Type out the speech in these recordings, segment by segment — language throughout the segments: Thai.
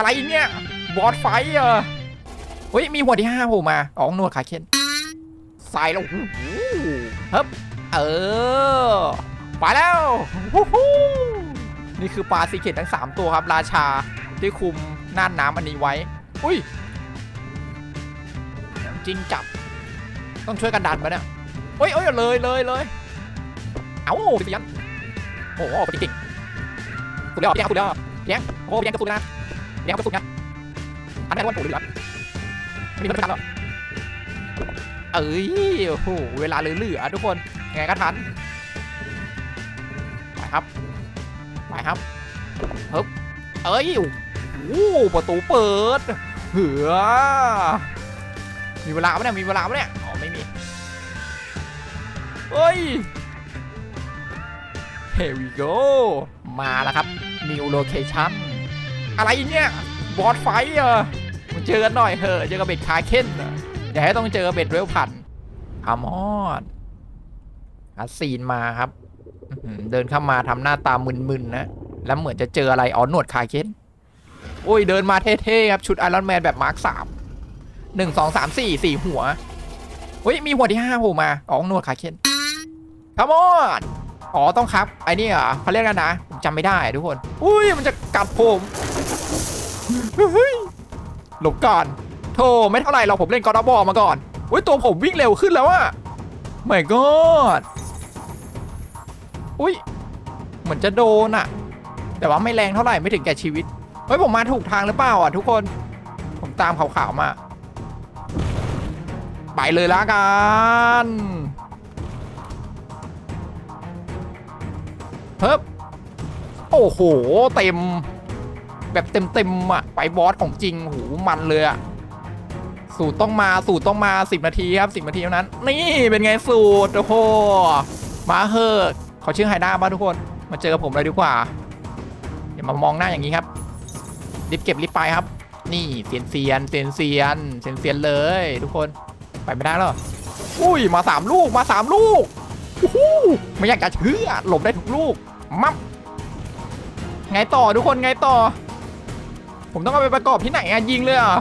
อะไรเนี่ย บอสไฟเหรอเฮ้ย มีหัวที่ห้าโผล่มาอ๋อหนวดขาเคนใส่แล้วโอ้โหเฮ้บเออไปแล้วฮู้ฮู้นี่คือปลาซีเกตทั้ง 3 ตัวครับ ราชาที่คุมน่านน้ำอันนี้ไว้ อุ้ยจริงจับ ต้องช่วยกันดันมาเนี่ยเฮ้ยเอ้ยเลยเลยเลยเอาไปยันโอ้โหปฏิกิริสุดยอดยังสุดยอดยังโอ้ยังกระสุนนะยังกระสุนนะอันนี้วันปู่หลือไม่มีมันไม่ทันหรอกเอ้ยโอ้โหเวลาเหลือๆทุกคนไงก็ทันไปครับไปครับเฮ้ยเอ้ยโอ้ประตูเปิดเหือมีเวลาปะเนี่ยมีเวลาปะเนี่ยอ๋อไม่มีเฮ้ย Here we go มาแล้วครับ new location อะไรเนี่ยบอสไฟเหรอมาเจอกันหน่อยเถอะเจอกับเบ็ดคาเค้นอย่าให้ต้องเจอกับเบ็ดเวลพันพามอดคัสซีนมาครับเดินเข้ามาทำหน้าตามึนๆนะแล้วเหมือนจะเจออะไรอ๋อหนวดคาเค้นโอ้ยเดินมาเท่ๆครับชุดไอรอนแมนแบบมาร์คสามหนึ่งสองสามสี่สี่หัวเฮ้ยมีหัวที่ห้าโผล่มาอ๋อหนวดคาเค้นพามอดอ๋อต้องครับไอ้นี่เหรอเขาเรียกกันนะจำไม่ได้ทุกคน อุ้ยมันจะกัดผม หลบก่อนโธ่ไม่เท่าไหร่เราผมเล่นกอร์ดบอลมาก่อนอุ้ยตัวผมวิ่งเร็วขึ้นแล้วอะไม่กอดอุ้ยเหมือนจะโดนอะแต่ว่าไม่แรงเท่าไหร่ไม่ถึงแก่ชีวิตเฮ้ยผมมาถูกทางหรือเปล่าอะทุกคน ผมตามขาวๆมา ไปเลยละกันเฮ้บโอ้โห เต็ม แบบเต็มๆอะไปบอสของจริงโหมันเลยอะสูตรต้องมาสูตรต้องมา 10 นาทีครับ 10 นาทีเท่านั้น นี่เป็นไงสูตรโอ้โหมาเฮอขาชื่อไฮด้าบ้าทุกคนมาเจอผมเลยดีกว่าอย่ามามองหน้าอย่างนี้ครับรีบเก็บรีบไปครับ นี่เซียนเซียนเซียนเซียนเซียนเซียนเลย ทุกคนไปไม่ได้หรออุ้ยมาสามลูกมาสามลูกโอ้ไม่อยากจะเชื่อหลบได้ทุกลูก มับไงต่อทุกคนไงต่อ ผมต้องเอาไปประกอบที่ไหนอะยิงเลยอะ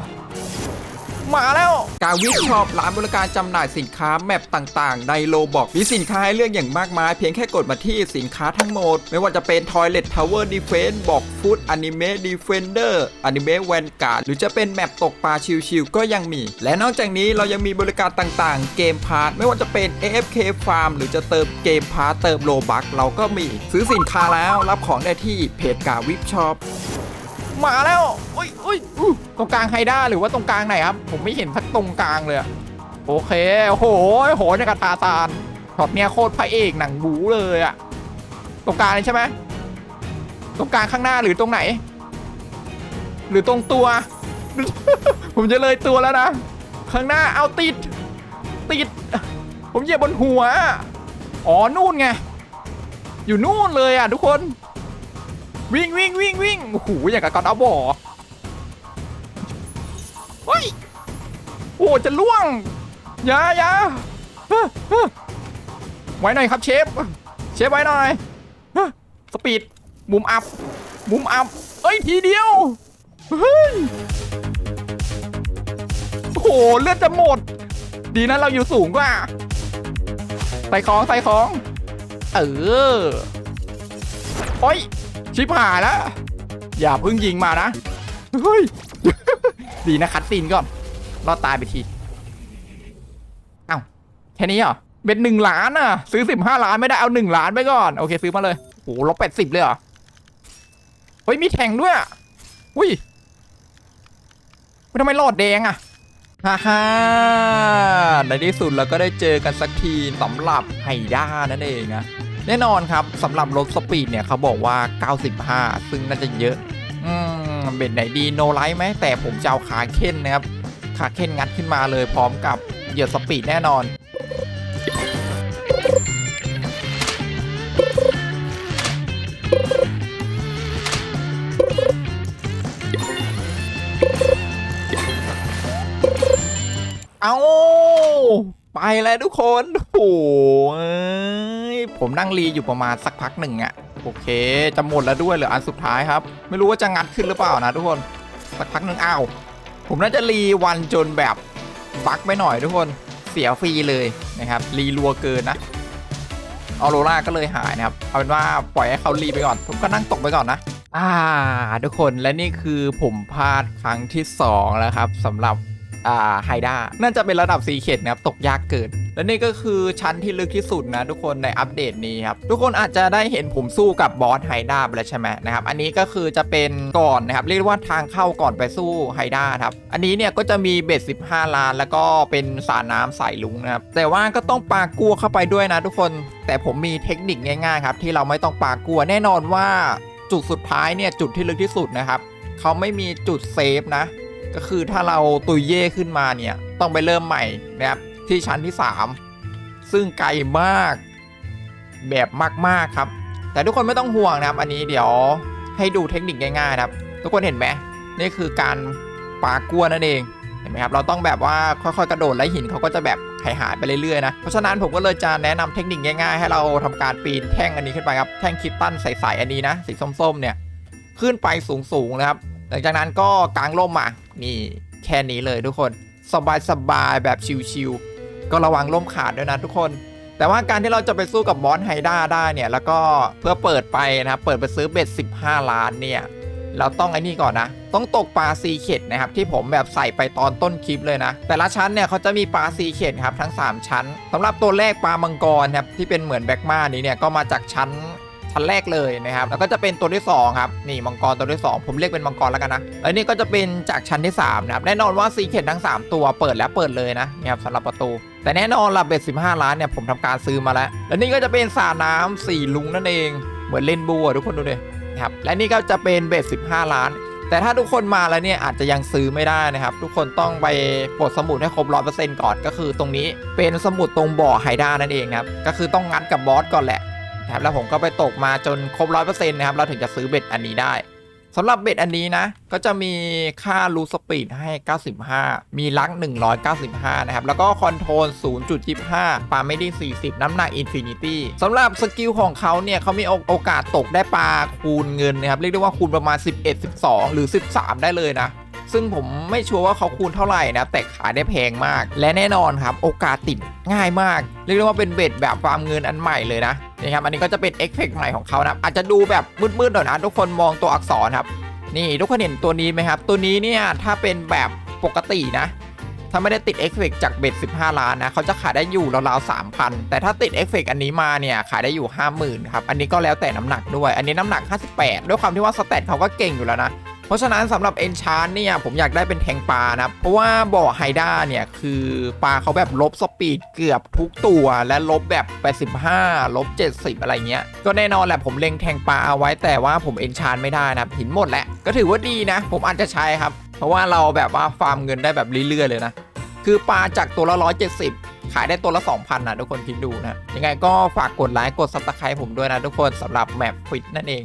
มาแล้วกาวิชช็อปร้านบริการจำหน่ายสินค้าแมปต่างๆ ในโลบอกมีสินค้าให้เลือกอย่างมากมาย เพียงแค่กดมาที่สินค้าทั้งหมด ไม่ว่าจะเป็น Toilet Tower Defense บอก Food Anime Defender Anime Vanguard หรือจะเป็นแมปตกปลาชิวๆก็ยังมี และนอกจากนี้เรายังมีบริการต่างๆ เกมพาร์ทไม่ว่าจะเป็น AFK Farm หรือจะเติมเกมพาร์ทเติมโลบักเราก็มี ซื้อสินค้าแล้วรับของได้ที่เพจกาวิชช็อป มาแล้วอุ้ยอุ้ยอตรงกลางไฮด้าหรือว่าตรงกลางไหนครับ ผมไม่เห็นสักตรงกลางเลยอะโอเคโอ้โหโหในกระตาตาลช็อตเนี้ยโคตรพระเอกหนังบูเลยอะตรงกลางใช่ไหมตรงกลางข้างหน้าหรือตรงไหน หรือตรงตัว ผมจะเลยตัวแล้วนะข้างหน้าเอาติด ติด ผมเหยียบบนหัว อ๋อนู่นไง อยู่นู่นเลยอะทุกคน วิ่งวิ่งวิ่งวิ่งโอ้โหอย่างกับกอดเอาบ่อเฮ้ยโอ้จะล่วงอย่าอย่าไว้หน่อยครับเชฟเชฟไว้หน่อยสปีดมุมอัพมุมอัพเอ้ยทีเดียวเฮ้ยโอ้โหเลือดจะหมด ดีนะเราอยู่สูงกว่าใส่ของใส่ของ เออโอ้ย ชิบหายแล้ว อย่าเพิ่งยิงมานะ เฮ้ย ดีนะคัดซีนก่อน รอดตายไปทีเอ้าแค่นี้เหรอเป็นหนึ่งล้านอะ ซื้อสิบห้าล้านไม่ได้เอาหนึ่งล้านไปก่อน โอเคซื้อมาเลยโอ้ลบแปดสิบเลยเหรอ เฮ้ย มีแข่งด้วยอุ้ยทำไมหลอดแดงอะฮ่าฮ่าในที่สุดเราก็ได้เจอกันสักทีสำหรับไฮด้านั่นเองนะ แน่นอนครับสำหรับรถสปีดเนี่ยเขาบอกว่า 95 ซึ่งน่าจะเยอะ อืมเบ็ดไหนดีโนไลท์ไหมแต่ผมจะเอาขาเค้นนะครับ ขาเค้นงัดขึ้นมาเลยพร้อมกับเหยื่อสปีดแน่นอนเอา ไปแล้วทุกคนโอ้ยผมนั่งรีอยู่ประมาณสักพักหนึ่งอะโอเค จะหมดแล้วด้วยเหลืออันสุดท้ายครับ ไม่รู้ว่าจะงัดขึ้นหรือเปล่านะทุกคน สักพักหนึ่งอ้าว ผมน่าจะรีวันจนแบบบั๊กไปหน่อยทุกคน เสียฟรีเลยนะครับ รีรัวเกินนะออโรราก็เลยหายนะครับ เอาเป็นว่าปล่อยให้เขารีไปก่อน ผมก็นั่งตกไปก่อนนะ อ่า ทุกคนและนี่คือผมพลาดครั้งที่ 2 แล้วครับสำหรับ ไฮด้าน่าจะเป็นระดับซีเข็ดนะครับ ตกยากเกิน และนี่ก็คือชั้นที่ลึกที่สุดนะทุกคนในอัปเดตนี้ครับ ทุกคนอาจจะได้เห็นผมสู้กับบอสไฮด้าไปแล้วใช่ไหมนะครับ อันนี้ก็คือจะเป็นก่อนนะครับ เรียกว่าทางเข้าก่อนไปสู้ไฮด้าครับ อันนี้เนี่ยก็จะมีเบ็ด 15 ล้าน แล้วก็เป็นสาน้ำสายลุงนะครับ แต่ว่าก็ต้องปากัวเข้าไปด้วยนะทุกคน แต่ผมมีเทคนิคง่ายๆครับที่เราไม่ต้องปากัวแน่นอนว่าจุดสุดท้ายเนี่ยจุดที่ลึกที่สุดนะครับเขาไม่มีจุดเซฟนะ ก็คือถ้าเราตุยเย่ขึ้นมาเนี่ย ต้องไปเริ่มใหม่นะครับที่ชั้นที่ 3 ซึ่งไกลมากแบบมากๆครับ แต่ทุกคนไม่ต้องห่วงนะครับ อันนี้เดี๋ยวให้ดูเทคนิคง่ายๆนะครับ ทุกคนเห็นไหมนี่คือการปากลัวนั่นเองเห็นไหมครับเราต้องแบบว่าค่อยๆกระโดดและหินเขาก็จะแบบหายหายๆไปเรื่อยๆนะเพราะฉะนั้นผมก็เลยจะแนะนำเทคนิคง่ายๆ ให้เราทำการปีนแท่งอันนี้ขึ้นไปครับแท่งคิตตันใสๆอันนี้นะสีส้มๆเนี่ยขึ้นไปสูงๆนะครับ หลังจากนั้นก็กางร่มมานี่แค่นี้เลยทุกคนสบายๆแบบชิวๆก็ระวังร่มขาดด้วยนะทุกคน แต่ว่าการที่เราจะไปสู้กับบอสไฮด้าได้เนี่ยแล้วก็เพื่อเปิดไปนะครับเปิดไปซื้อเบ็ด 15 ล้านเนี่ยเราต้องไอ้นี่ก่อนนะ ต้องตกปลาซีเข็ดนะครับ ที่ผมแบบใส่ไปตอนต้นคลิปเลยนะ แต่ละชั้นเนี่ยเขาจะมีปลาซีเข็ดครับทั้ง 3 ชั้นสำหรับตัวแรกปลามังกรครับที่เป็นเหมือนแบกมานี้เนี่ยก็มาจากชั้น ชั้นแรกเลยนะครับแล้วก็จะเป็นตัวที่2ครับนี่มังกรตัวที่ 2 ผมเรียกเป็นมังกรแล้วกันนะแล้วนี่ก็จะเป็นจากชั้นที่3นะครับแน่นอนว่าซีเคททั้ง 3 ตัวเปิดแล้วเปิดเลยนะนี่ครับสำหรับประตู แต่แน่นอนละเบ็ด15 ล้านเนี่ยผมทำการซื้อมาแล้ว แล้วนี่ก็จะเป็นสระน้ำสี่ลุงนั่นเองเหมือนเล่นบัวทุกคนดูดินะครับและนี่ก็จะเป็นเบ็ด15 ล้าน แต่ถ้าทุกคนมาแล้วเนี่ยอาจจะยังซื้อไม่ได้นะครับ ทุกคนต้องไปปลดสมุดให้ครบร้อยเปอร์เซ็นต์ก่อนก็คือตรงนี้เป็นสมุดตรงบ่อไฮด้านั่นเองครับ ก็คือต้องงัดกับบอสก่อนแหละ นะครับแล้วผมก็ไปตกมาจนครบร้อยเปอร์เซ็นต์นะครับเราถึงจะซื้อเบ็ดอันนี้ได้สำหรับเบ็ดอันนี้นะ ก็จะมีค่ารูสปีดให้ 95 มีลัก 195 นะครับ แล้วก็คอนโทรล 0.25ปาไม่ได้ 40 น้ำหนักอินฟินิตี้สำหรับสกิลของเขาเนี่ยเขามีโอกาสตกได้ปลาคูณเงินนะครับ เรียกได้ว่าคูณประมาณ 11 12 หรือ 13 ได้เลยนะ ซึ่งผมไม่ชัวร์ว่าเขาคูณเท่าไหร่นะ แต่ขายได้แพงมาก และแน่นอนครับ โอกาสติดง่ายมาก เรียกได้ว่าเป็นเบ็ดแบบฟาร์มเงินอันใหม่เลยนะ นะครับอันนี้ก็จะเป็นเอฟเฟกต์ใหม่ของเขานะอาจจะดูแบบมืดๆหน่อยนะทุกคนมองตัวอักษรครับ นี่ทุกคนเห็นตัวนี้ไหมครับ ตัวนี้เนี่ยถ้าเป็นแบบปกตินะ ถ้าไม่ได้ติดเอฟเฟกจากเบ็ด15 ล้านนะเขาจะขายได้อยู่ราวๆ3,000แต่ถ้าติดเอฟเฟกอันนี้มาเนี่ยขายได้อยู่ 50,000ครับอันนี้ก็แล้วแต่น้ำหนักด้วย อันนี้น้ำหนัก 58 ด้วยความที่ว่าสเตตเขาก็เก่งอยู่แล้วนะ เพราะฉะนั้นสำหรับเอนชานเนี่ยผมอยากได้เป็นแทงปลานะเพราะว่าบ่อไฮด้าเนี่ยคือปลาเขาแบบลบสปีดเกือบทุกตัวและลบแบบ 85 ลบ 70 อะไรเงี้ย ก็แน่นอนแหละผมเล็งแทงปลาเอาไว้แต่ว่าผมเอนชานไม่ได้นะหินหมดแหละก็ถือว่าดีนะ ผมอาจจะใช้ครับ เพราะว่าเราแบบว่าฟาร์มเงินได้แบบเรื่อยๆเลยนะคือปลาจากตัวละ 170ขายได้ตัวละ 2,000นะทุกคนคิดดูนะ ยังไงก็ฝากกดไลค์กดซับสไครต์ผมด้วยนะทุกคนสำหรับแมปฟิตนั่นเอง